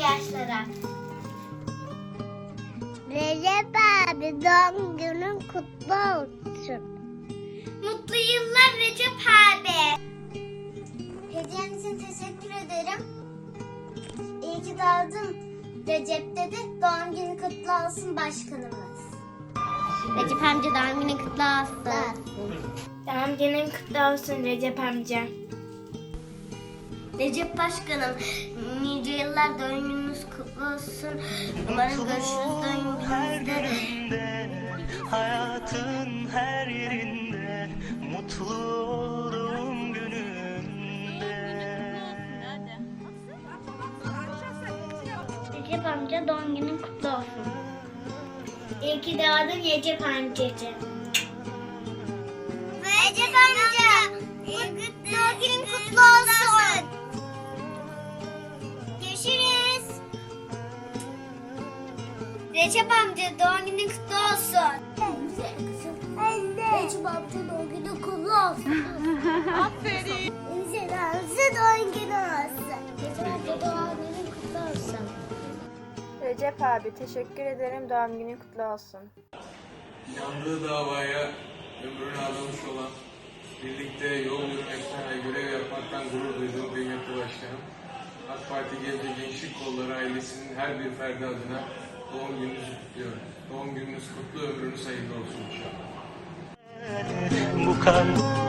ihtiyaçlara. Recep abi doğum günün kutlu olsun. Mutlu yıllar Recep abi. Hediyen için teşekkür ederim. İyi ki doğdun Recep dedi. Doğum günü kutlu olsun başkanımız. Recep amca doğum günün kutlu olsun. Doğum günün kutlu olsun Recep amca. Recep Başkanım, nice yıllar doğum gününüz kutlu olsun. Umarım görüşürüz gününde hayatın her yerinde mutlu olduğum günümde Recep amca doğum günün kutlu olsun. İyi ki doğdun Recep amcacığım. Recep amca, doğum günün Recep amca doğum günün kutlu olsun. Recep amca doğum günün kutlu olsun. Aferin. Güzel amca doğum günü olsun. Recep amca doğum günün kutlu olsun. Recep abi teşekkür ederim doğum günün kutlu olsun. Yandığı davaya ömrünü adamış olan, birlikte yol yürümekten ve görev yapmaktan gurur duyduğum kıymetli başkanım, AK Parti Gebze Gençlik Kolları ailesinin her bir ferdi adına doğum gününüzü kutluyorum. Doğum gününüz kutlu, ömrünüz hayırlı olsun inşallah. bu kalp